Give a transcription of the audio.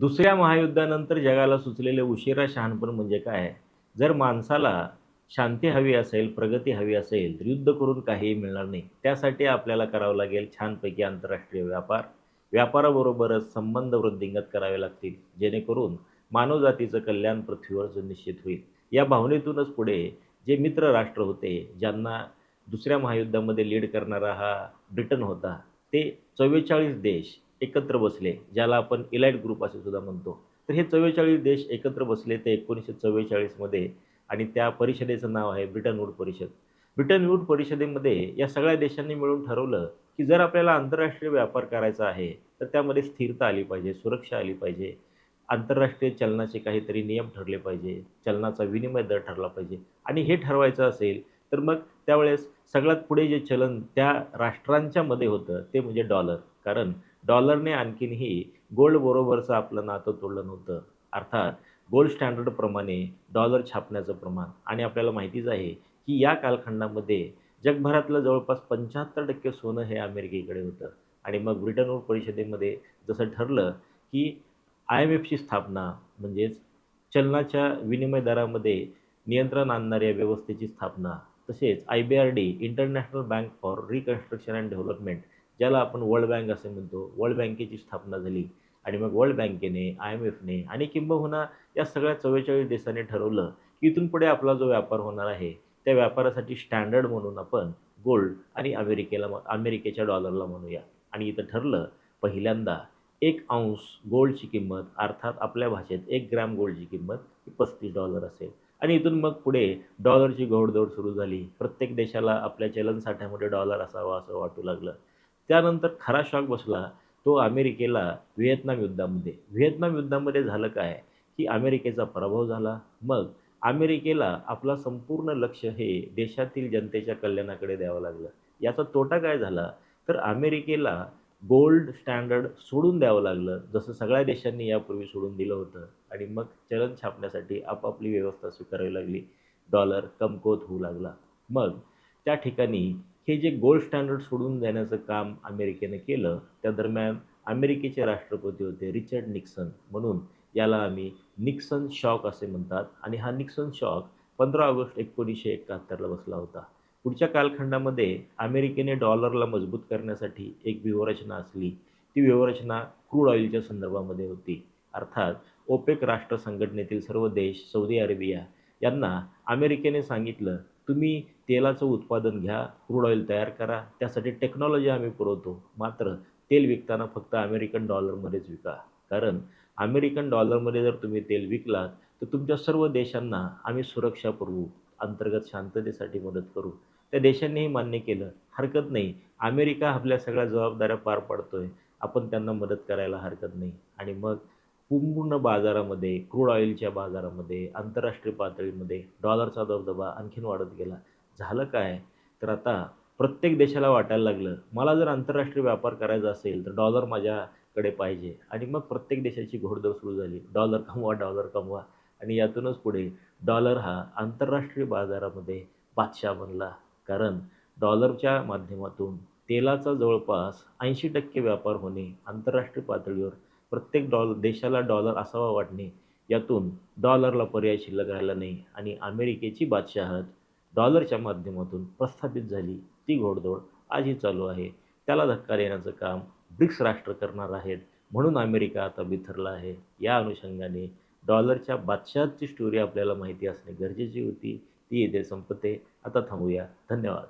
दुसऱ्या महायुद्धानंतर जगाला सुचलेले उशिरा शहाणपण म्हणजे काय? जर माणसाला शांती हवी असेल प्रगती हवी असेल तर युद्ध करून काहीही मिळणार नाही. त्यासाठी आपल्याला करावं लागेल छानपैकी आंतरराष्ट्रीय व्यापार. व्यापाराबरोबरच संबंध वृद्धिंगत करावे लागतील जेणेकरून मानवजातीचं कल्याण पृथ्वीवर सुनिश्चित होईल. या भावनेतूनच पुढे जे मित्र राष्ट्र होते ज्यांना दुसऱ्या महायुद्धामध्ये लीड करणारा हा ब्रिटन होता ते चव्वेचाळीस देश एकत्र बसले ज्याला आपण इलाइट ग्रुप असे सुद्धा म्हणतो. तर हे चव्वेचाळीस देश एकत्र बसले ते एकोणीसशे चव्वेचाळीसमध्ये आणि त्या परिषदेचं नाव आहे ब्रिटन वूड परिषद. ब्रिटन वूड परिषदेमध्ये या सगळ्या देशांनी मिळून ठरवलं की जर आपल्याला आंतरराष्ट्रीय व्यापार करायचा आहे तर त्यामध्ये स्थिरता आली पाहिजे सुरक्षा आली पाहिजे. आंतरराष्ट्रीय चलनाचे काहीतरी नियम ठरले पाहिजे चलनाचा विनिमय दर ठरला पाहिजे. आणि हे ठरवायचं असेल तर मग त्यावेळेस सगळ्यात पुढे जे चलन त्या राष्ट्रांच्यामध्ये होतं ते म्हणजे डॉलर. कारण डॉलरने आणखीनही गोल्ड बरोबरचं आपलं नातं तोडलं नव्हतं. अर्थात गोल्ड स्टँडर्डप्रमाणे डॉलर छापण्याचं प्रमाण. आणि आपल्याला माहितीच आहे की या कालखंडामध्ये जगभरातलं जवळपास पंच्याहत्तर टक्के सोनं हे अमेरिकेकडे होतं. आणि मग ब्रिटनवर परिषदेमध्ये जसं ठरलं की आय एम एफची स्थापना म्हणजेच चलनाच्या विनिमय दरामध्ये नियंत्रण आणणाऱ्या व्यवस्थेची स्थापना तसेच I B R D international bank for reconstruction and development ज्याला आपण वर्ल्ड बँक असे म्हणतो वर्ल्ड बँकेची स्थापना झाली आणि मग वर्ल्ड बँकेने आय एम एफने आणि किंबहुना या सगळ्या चव्वेचाळीस देशांनी ठरवलं की इथून पुढे आपला जो व्यापार होणार आहे त्या व्यापारासाठी स्टँडर्ड म्हणून आपण गोल्ड आणि अमेरिकेला अमेरिकेच्या डॉलरला म्हणूया. आणि इथं ठरलं पहिल्यांदा एक अंश गोल्डची किंमत अर्थात आपल्या भाषेत एक ग्रॅम गोल्डची किंमत ही पस्तीस डॉलर असेल. आणि इथून मग पुढे डॉलरची घोडदौड सुरू झाली. प्रत्येक देशाला आपल्या चलनसाठ्यामध्ये डॉलर असावा असं वाटू लागलं. त्यानंतर खरा शॉक बसला तो अमेरिकेला व्हिएतनाम युद्धामध्ये. व्हिएतनाम युद्धामध्ये झालं काय? की अमेरिकेचा पराभव झाला. मग अमेरिकेला आपला संपूर्ण लक्ष हे देशातील जनतेच्या कल्याणाकडे द्यावं लागलं. याचा तोटा काय झाला? तर अमेरिकेला गोल्ड स्टँडर्ड सोडून द्यावं लागलं जसं सगळ्या देशांनी यापूर्वी सोडून दिलं होतं. आणि मग चलन छापण्यासाठी आपापली व्यवस्था स्वीकारावी लागली. डॉलर कमकुवत होऊ लागला. मग त्या ठिकाणी हे जे गोल्ड स्टँडर्ड सोडून देण्याचं काम अमेरिकेनं केलं त्या दरम्यान अमेरिकेचे राष्ट्रपती होते रिचर्ड निक्सन म्हणून. याला आम्ही निक्सन शॉक असे म्हणतात आणि हा निक्सन शॉक पंधरा ऑगस्ट एकोणीसशे एकाहत्तरला बसला होता. पुढच्या कालखंडामध्ये अमेरिकेने डॉलरला मजबूत करण्यासाठी एक व्यूहरचना असली. ती व्यूहरचना क्रूड ऑइलच्या संदर्भामध्ये होती. अर्थात ओपेक राष्ट्र संघटनेतील सर्व देश सौदी अरेबिया यांना अमेरिकेने सांगितलं तुम्ही तेलाचं उत्पादन घ्या क्रूड ऑइल तयार करा त्यासाठी टेक्नॉलॉजी आम्ही पुरवतो मात्र तेल विकताना फक्त अमेरिकन डॉलरमध्येच विका. कारण अमेरिकन डॉलरमध्ये जर तुम्ही तेल विकलात तर तुमच्या सर्व देशांना आम्ही सुरक्षा पुरवू अंतर्गत शांततेसाठी मदत करू. त्या देशांनीही मान्य केलं. हरकत नाही. अमेरिका आपल्या सगळ्या जबाबदाऱ्या पार पाडतोय. आपण त्यांना मदत करायला हरकत नाही. आणि मग पूर्ण बाजारामध्ये क्रूड ऑइलच्या बाजारामध्ये आंतरराष्ट्रीय पातळीमध्ये डॉलरचा दबदबा आणखीन वाढत गेला. झालं काय? तर आता प्रत्येक देशाला वाटायला लागलं मला जर आंतरराष्ट्रीय व्यापार करायचा असेल तर डॉलर माझ्याकडे पाहिजे. आणि मग प्रत्येक देशाची घोडदौड सुरू झाली. डॉलर कमवा डॉलर कमवा. आणि यातूनच पुढे डॉलर हा आंतरराष्ट्रीय बाजारामध्ये बादशाह बनला. कारण डॉलरच्या माध्यमातून तेलाचा जवळपास ऐंशी टक्के व्यापार होणे आंतरराष्ट्रीय पातळीवर प्रत्येक डॉल देशाला डॉलर असावा वाटणे यातून डॉलरला पर्याय शिल्लक राहिला नाही आणि अमेरिकेची बादशाहत डॉलरच्या माध्यमातून प्रस्थापित झाली ती घोडदौड आजही चालू आहे. त्याला धक्का देण्याचं काम ब्रिक्स राष्ट्र करणार आहेत म्हणून अमेरिका आता बिथरला आहे. या अनुषंगाने डॉलरच्या बादशाहची स्टोरी आपल्याला माहिती असणे गरजेची होती. ती येथे संपते. आता थांबूया. धन्यवाद.